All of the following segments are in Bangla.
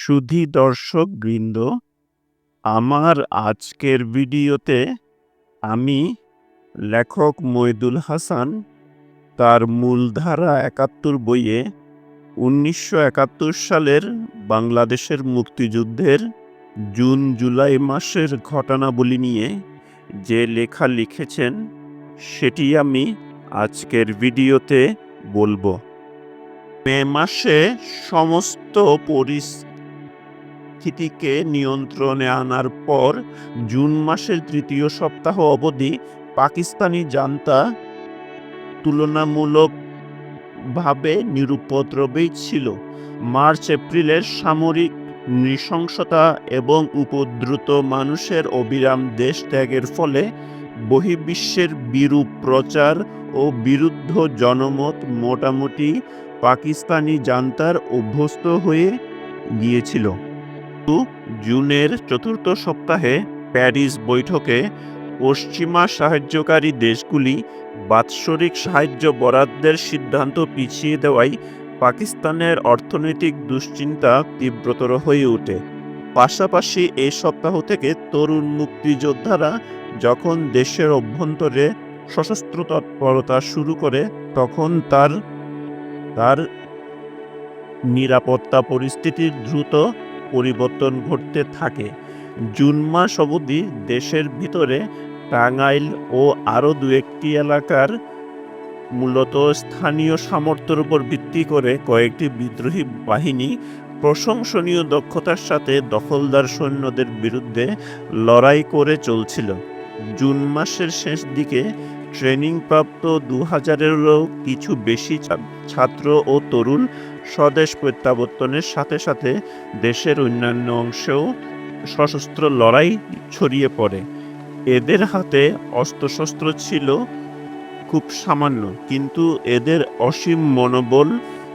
সুধী দর্শক বৃন্দ, আমার আজকের ভিডিওতে আমি লেখক মইদুল হাসান তার মূলধারা একাত্তর বইয়ে উনিশশো একাত্তর সালের বাংলাদেশের মুক্তিযুদ্ধের জুন জুলাই মাসের ঘটনাবলী নিয়ে যে লেখা লিখেছেন, সেটি আমি আজকের ভিডিওতে বলব। মে মাসে সমস্ত পরিস্থিতিকে নিয়ন্ত্রণে আনার পর জুন মাসের তৃতীয় সপ্তাহ অবধি পাকিস্তানি জান্তা তুলনামূলকভাবে নিরুপদ্রবেই ছিল। মার্চ, এপ্রিলের সামরিক নৃশংসতা এবং উপদ্রুত মানুষের অবিরাম দেশ ত্যাগের ফলে বহির্বিশ্বের বিরূপ প্রচার ও বিরুদ্ধ জনমত মোটামুটি পাকিস্তানি জান্তার অভ্যস্ত হয়ে গিয়েছিল। জুনের চতুর্থ সপ্তাহে প্যারিস বৈঠকে পশ্চিমা সাহায্যকারী দেশগুলি বাৎসরিক সাহায্য বরাদ্দের সিদ্ধান্ত পিছিয়ে দেওয়ায় পাকিস্তানের অর্থনৈতিক দুশ্চিন্তা তীব্রতর হয়ে ওঠে। পাশাপাশি এই সপ্তাহ থেকে তরুণ মুক্তিযোদ্ধারা যখন দেশের অভ্যন্তরে সশস্ত্র তৎপরতা শুরু করে, তখন তার তার নিরাপত্তা পরিস্থিতির দ্রুত পরিবর্তন ঘটতে থাকে। জুন মাস অবধি দেশের ভিতরে টাঙ্গাইল ও আরও দু একটি এলাকার মূলত স্থানীয় সামর্থ্যের উপর ভিত্তি করে কয়েকটি বিদ্রোহী বাহিনী প্রশংসনীয় দক্ষতার সাথে দখলদার সৈন্যদের বিরুদ্ধে লড়াই করে চলছিল। জুন মাসের শেষ দিকে ট্রেনিংপ্রাপ্ত দু হাজারেরও কিছু বেশি ছাত্র ও তরুণ স্বদেশ প্রত্যাবর্তনের সাথে সাথে দেশের অন্যান্য অংশেও সশস্ত্র লড়াই ছড়িয়ে পড়ে। এদের হাতে অস্ত্রশস্ত্র ছিল খুব সামান্য, কিন্তু এদের অসীম মনোবল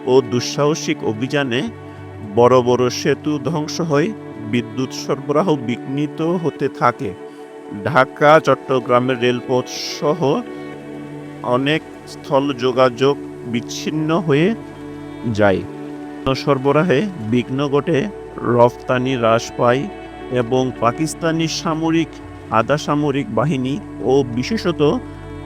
ও দুঃসাহসিক অভিযানে বড় বড় সেতু ধ্বংস হয় বিদ্যুৎ সরবরাহ বিঘ্নিত হতে থাকে। ঢাকা, চট্টগ্রামের রেলপথ সহ অনেক স্থল যোগাযোগ বিচ্ছিন্ন হয়ে যায় সরবরাহে বিঘ্ন ঘটে, রফতানি হ্রাস পায় এবং পাকিস্তানি সামরিক, আধা সামরিক বাহিনী ও বিশেষত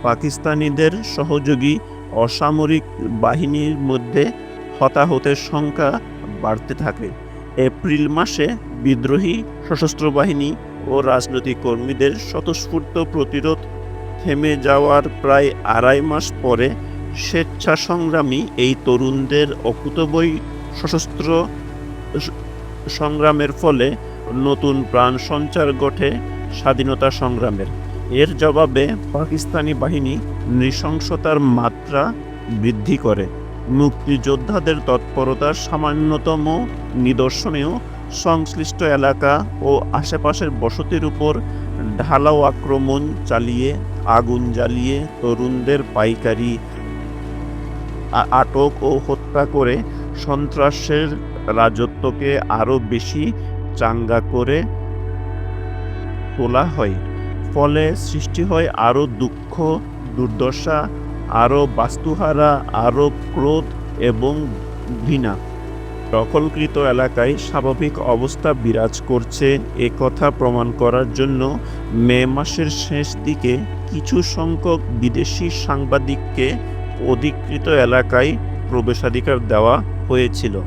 পাকিস্তানিদের সহযোগী অসামরিক বাহিনীর মধ্যে হতাহতের সংখ্যা বাড়তে থাকে। এপ্রিল মাসে বিদ্রোহী সশস্ত্র বাহিনী ও রাজনৈতিক কর্মীদের স্বতঃস্ফূর্ত প্রতিরোধ থেমে যাওয়ার প্রায় আড়াই মাস পরে স্বেচ্ছা সংগ্রামী এই তরুণদের অকুতবই সশস্ত্র সংগ্রামের ফলে নতুন প্রাণ সঞ্চার ঘটে স্বাধীনতা সংগ্রামের। এর জবাবে পাকিস্তানি বাহিনী নৃশংসতার মাত্রা বৃদ্ধি করে। মুক্তিযোদ্ধাদের তৎপরতার সামান্যতম নিদর্শনেও সংশ্লিষ্ট এলাকা ও আশেপাশের বসতির উপর ঢালাও আক্রমণ চালিয়ে, আগুন জ্বালিয়ে তরুণদের পাইকারি আটক ও হত্যা করে সন্ত্রাসের রাজত্বকে আরও বেশি চাঙ্গা করে তোলা হয়। ফলে সৃষ্টি হয় আরও দুঃখ, দুর্দশা, আরও বাস্তুহারা, আরও ক্রোধ এবং ঘৃণা। দখলকৃত এলাকায় স্বাভাবিক অবস্থা বিরাজ করছে এ কথা প্রমাণ করার জন্য মে মাসের শেষ দিকে কিছু সংখ্যক বিদেশি সাংবাদিককে অধিকৃত এলাকায় প্রবেশাধিকার দেওয়া হয়েছিল।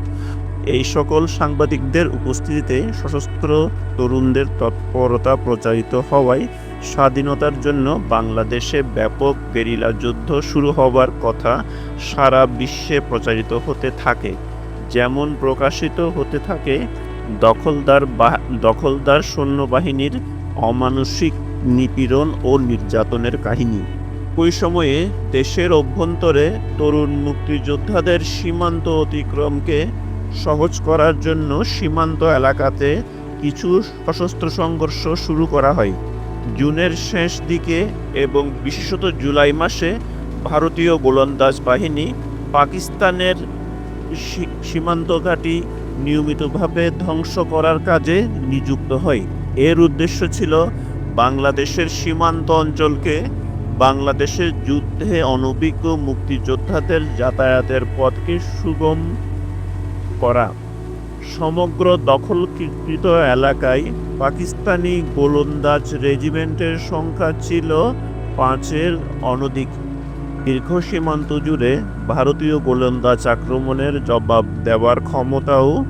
এই সকল সাংবাদিকদের উপস্থিতিতে সশস্ত্র তরুণদের তৎপরতা প্রচারিত হওয়ায় স্বাধীনতার জন্য বাংলাদেশে ব্যাপক গেরিলা যুদ্ধ শুরু হবার কথা সারা বিশ্বে প্রচারিত হতে থাকে। যেমন প্রকাশিত হতে থাকে, দখলদার দখলদার সৈন্যবাহিনীর অমানসিক নিপীড়ন ও নির্যাতনের কাহিনী। ওই সময়ে দেশের অভ্যন্তরে তরুণ মুক্তিযোদ্ধাদের সীমান্ত অতিক্রমকে সহজ করার জন্য সীমান্ত এলাকাতে কিছু সশস্ত্র সংঘর্ষ শুরু করা হয়। জুনের শেষ দিকে এবং বিশেষত জুলাই মাসে ভারতীয় গোলন্দাজ বাহিনী পাকিস্তানের সীমান্ত ঘাঁটি নিয়মিতভাবে ধ্বংস করার কাজে নিযুক্ত হয়। এর উদ্দেশ্য ছিল বাংলাদেশের সীমান্ত অঞ্চলকে বাংলাদেশের যুদ্ধে অনভিজ্ঞ মুক্তিযোদ্ধাদের যাতায়াতের পথকে সুগম করা। সমগ্র দখলকৃত এলাকায় পাকিস্তানি গোলন্দাজ রেজিমেন্টের সংখ্যা ছিল পাঁচের অনধিক। দীর্ঘ সীমান্ত জুড়ে ভারতীয় গোলন্দাজ আক্রমণের জবাব দেওয়ার ক্ষমতাও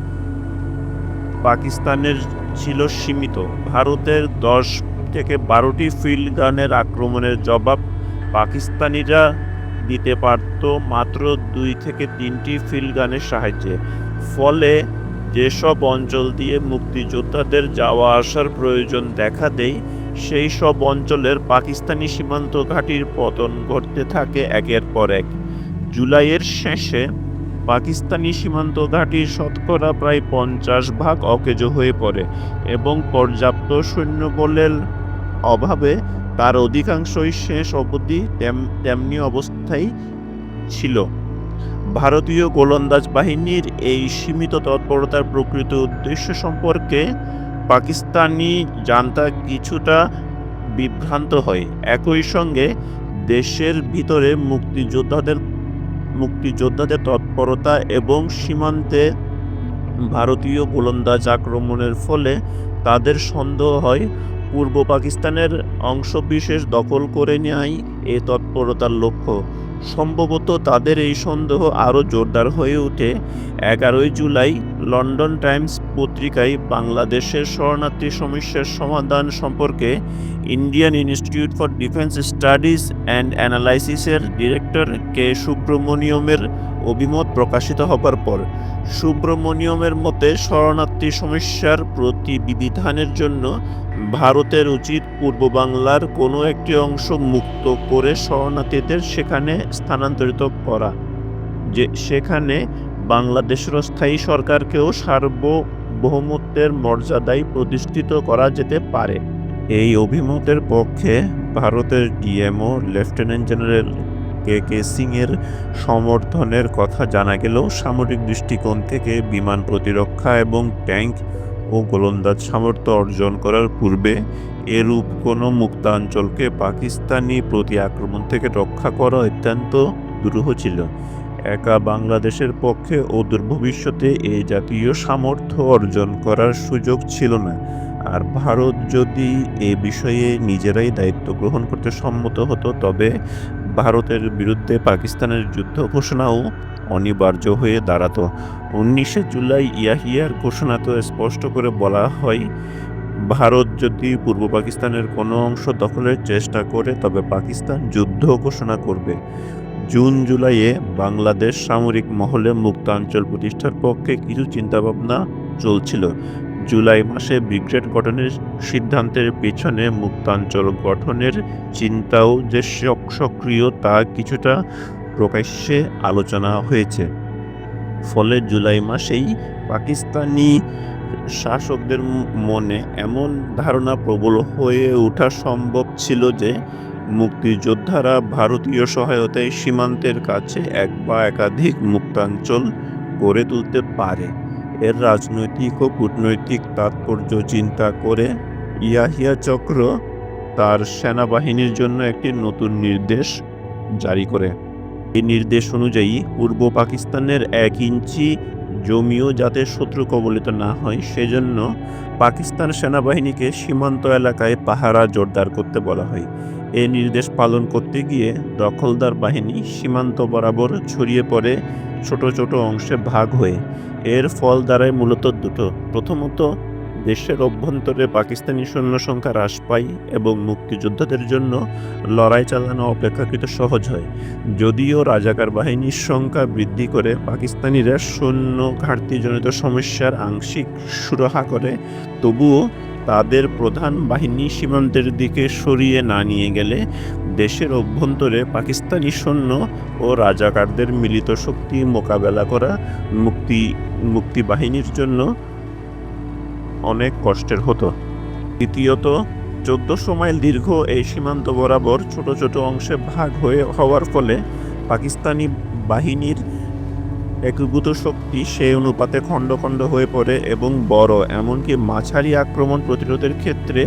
পাকিস্তানের ছিল সীমিত। ভারতের দশ থেকে বারোটি ফিল্ড গানের আক্রমণের জবাব পাকিস্তানিরা দিতে পারত মাত্র দুই থেকে তিনটি ফিল্ড গানের সাহায্যে। ফলে যেসব অঞ্চল দিয়ে মুক্তিযোদ্ধাদের যাওয়া আসার প্রয়োজন দেখা দেয়, সেই সব অঞ্চলের পাকিস্তানি সীমান্ত ঘাঁটির পতন ঘটতে থাকে একের পর এক। জুলাইয়ের শেষে পাকিস্তানি সীমান্ত ঘাঁটির শতকরা প্রায় পঞ্চাশ ভাগ অকেজো হয়ে পড়ে এবং পর্যাপ্ত সৈন্যবলের অভাবে তার অধিকাংশই শেষ অবধি তেমনি অবস্থায় ছিল। ভারতীয় গোলন্দাজ বাহিনীর এই সীমিত তৎপরতার প্রকৃত উদ্দেশ্য সম্পর্কে পাকিস্তানি জানতা কিছুটা বিভ্রান্ত হয়। একই সঙ্গে দেশের ভিতরে মুক্তিযোদ্ধাদের মুক্তিযোদ্ধাদের তৎপরতা এবং সীমান্তে ভারতীয় গোলন্দাজ আক্রমণের ফলে তাদের সন্দেহ হয় পূর্ব পাকিস্তানের অংশবিশেষ দখল করে নেয় এ তৎপরতার লক্ষ্য। সম্ভবত তাদের এই সন্দেহ আরও জোরদার হয়ে ওঠে। এগারোই জুলাই লন্ডন টাইমস পত্রিকায় বাংলাদেশের শরণার্থী সমস্যার সমাধান সম্পর্কে Indian Institute for Defence Studies and অ্যানালাইসিসের director K সুব্রমণিয়মের অভিমত প্রকাশিত হবার পর সুব্রমণিয়মের মতে শরণার্থী সমস্যার প্রতি বিবিধানের জন্য ভারতের উচিত পূর্ব বাংলার কোনো একটি অংশ মুক্ত করে শরণার্থীদের সেখানে স্থানান্তরিত করা, যে সেখানে বাংলাদেশের স্থায়ী সরকারকেও সার্বভৌমত্বের মর্যাদায় প্রতিষ্ঠিত করা যেতে পারে। এই অভিমতের পক্ষে ভারতের DMO lieutenant general K K সিংয়ের সমর্থনের কথা জানা গেলেও সামরিক দৃষ্টিকোণ থেকে বিমান প্রতিরক্ষা এবং ট্যাঙ্ক ও গোলন্দাজ সামর্থ্য অর্জন করার পূর্বে এরূপ কোনো মুক্তাঞ্চলকে পাকিস্তানি প্রতি আক্রমণ থেকে রক্ষা করা অত্যন্ত দুরূহ ছিল। একা বাংলাদেশের পক্ষে অদূর ভবিষ্যতে এই জাতীয় সামর্থ্য অর্জন করার সুযোগ ছিল না। আর ভারত যদি এ বিষয়ে নিজেরাই দায়িত্ব গ্রহণ করতে সম্মত হতো, তবে ভারতের বিরুদ্ধে পাকিস্তানের যুদ্ধ ঘোষণাও অনিবার্য হয়ে দাঁড়াতো। উনিশে জুলাই ইয়াহিয়ার ঘোষণাতে স্পষ্ট করে বলা হয়, ভারত যদি পূর্ব পাকিস্তানের কোনো অংশ দখলের চেষ্টা করে, তবে পাকিস্তান যুদ্ধ ঘোষণা করবে। জুন জুলাইয়ে বাংলাদেশ সামরিক মহলে মুক্তাঞ্চল প্রতিষ্ঠার পক্ষে কিছু চিন্তাভাবনা চলছিল। জুলাই মাসে ব্রিগেড গঠনের সিদ্ধান্তের পেছনে মুক্তাঞ্চল গঠনের চিন্তাও যে সক- সক্রিয় তা কিছুটা প্রকাশ্যে আলোচনা হয়েছে। ফলে জুলাই মাসেই পাকিস্তানি শাসকদের মনে এমন ধারণা প্রবল হয়ে ওঠা সম্ভব ছিল যে মুক্তিযোদ্ধারা ভারতীয় সহায়তায় সীমান্তের কাছে এক বা একাধিক মুক্তাঞ্চল গড়ে তুলতে পারে। এর রাজনৈতিক ও কূটনৈতিক তাৎপর্য চিন্তা করে ইয়াহিয়া চক্র তার সেনাবাহিনীর জন্য একটি নতুন নির্দেশ জারি করে। এই নির্দেশ অনুযায়ী পূর্ব পাকিস্তানের এক ইঞ্চি জমিও যাতে শত্রু কবলিত না হয়, সেজন্য পাকিস্তান সেনাবাহিনীকে সীমান্ত এলাকায় পাহারা জোরদার করতে বলা হয়। এই নির্দেশ পালন করতে গিয়ে দখলদার বাহিনী সীমান্ত বরাবর ছড়িয়ে পড়ে ছোট ছোট অংশে ভাগ হয়ে। এর ফল দ্বারাই মূলত দুটো। প্রথমত দেশের অভ্যন্তরে পাকিস্তানি সৈন্য সংখ্যা হ্রাস পায় এবং মুক্তিযোদ্ধাদের জন্য লড়াই চালানো অপেক্ষাকৃত সহজ হয়। যদিও রাজাকার বাহিনীর সংখ্যা বৃদ্ধি করে পাকিস্তানিরা সৈন্য ঘাটতিজনিত সমস্যার আংশিক সুরাহা করে, তবুও তাদের প্রধান বাহিনী সীমান্তের দিকে সরিয়ে না নিয়ে গেলে দেশের অভ্যন্তরে পাকিস্তানি সৈন্য ও রাজাকারদের মিলিত শক্তি মোকাবেলা করা মুক্তি মুক্তি বাহিনীর জন্য অনেক কষ্টের হতো। দ্বিতীয়ত চোদ্দশো মাইল দীর্ঘ এই সীমান্ত বরাবর ছোট ছোট অংশে ভাগ হয়ে হওয়ার ফলে পাকিস্তানি বাহিনীর একীভূত শক্তি সেই অনুপাতে খণ্ড খণ্ড হয়ে পড়ে এবং বড়, এমনকি মাঝারি আক্রমণ প্রতিরোধের ক্ষেত্রে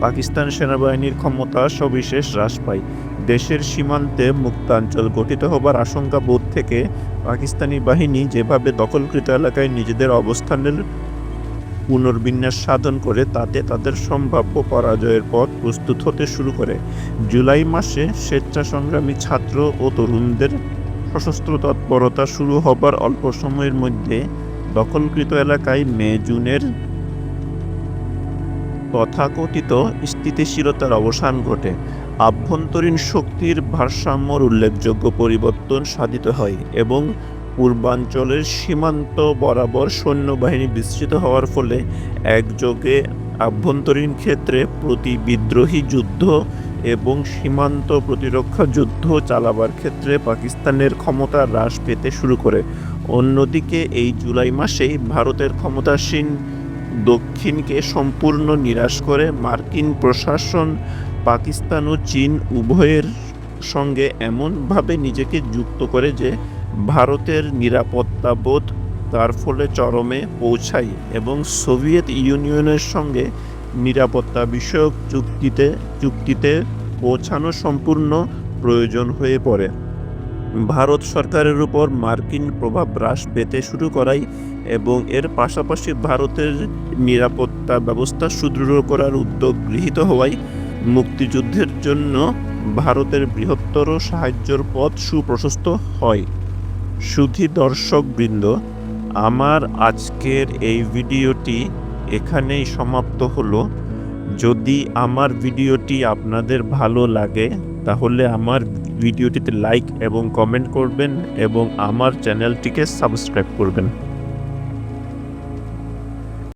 পাকিস্তান সেনাবাহিনীর ক্ষমতা সবিশেষ হ্রাস পায়। দেশের সীমান্তে মুক্তাঞ্চল গঠিত হবার আশঙ্কা বোধ থেকে পাকিস্তানি বাহিনী যেভাবে দখলকৃত এলাকায় নিজেদের অবস্থানের পুনর্বিন্যাস সাধন করে তাতে তাদের সম্ভাব্য পরাজয়ের পথ প্রস্তুত হতে শুরু করে। জুলাই মাসে স্বেচ্ছাসংগ্রামী ছাত্র ও তরুণদের সশস্ত্র তৎপরতা শুরু হবার অল্প সময়ের মধ্যে দখলকৃত এলাকায় মে, জুনের তথাকথিত স্থিতিশীলতার অবসান ঘটে। আভ্যন্তরীণ শক্তির ভারসাম্যর উল্লেখযোগ্য পরিবর্তন সাধিত হয় এবং পূর্বাঞ্চলের সীমান্ত বরাবর সৈন্যবাহিনী বিস্তৃত হওয়ার ফলে একযোগে আভ্যন্তরীণ ক্ষেত্রে প্রতি বিদ্রোহী যুদ্ধ এবং সীমান্ত প্রতিরক্ষা যুদ্ধ চালাবার ক্ষেত্রে পাকিস্তানের ক্ষমতা হ্রাস পেতে শুরু করে। অন্যদিকে, এই জুলাই মাসেই ভারতের ক্ষমতাসীন দক্ষিণকে সম্পূর্ণ নিরাশ করে মার্কিন প্রশাসন, পাকিস্তান ও চীন উভয়ের সঙ্গে এমনভাবে নিজেকে যুক্ত করে যে ভারতের নিরাপত্তা বোধ তার ফলে চরমে পৌঁছায় এবং সোভিয়েত ইউনিয়নের সঙ্গে নিরাপত্তা বিষয়ক চুক্তিতে চুক্তিতে পৌঁছানো সম্পূর্ণ প্রয়োজন হয়ে পড়ে। ভারত সরকারের উপর মার্কিন প্রভাব হ্রাস পেতে শুরু করায় এবং এর পাশাপাশি ভারতের নিরাপত্তা ব্যবস্থা সুদৃঢ় করার উদ্যোগ গৃহীত হওয়ায় মুক্তিযুদ্ধের জন্য ভারতের বৃহত্তর সাহায্যর পথ সুপ্রশস্ত হয়। সুধী দর্শকবৃন্দ, আমার আজকের এই ভিডিওটি এখানেই সমাপ্ত হলো। যদি আমার ভিডিওটি আপনাদের ভালো লাগে, তাহলে আমার ভিডিওটিতে লাইক এবং কমেন্ট করবেন এবং আমার চ্যানেলটিকে সাবস্ক্রাইব করবেন।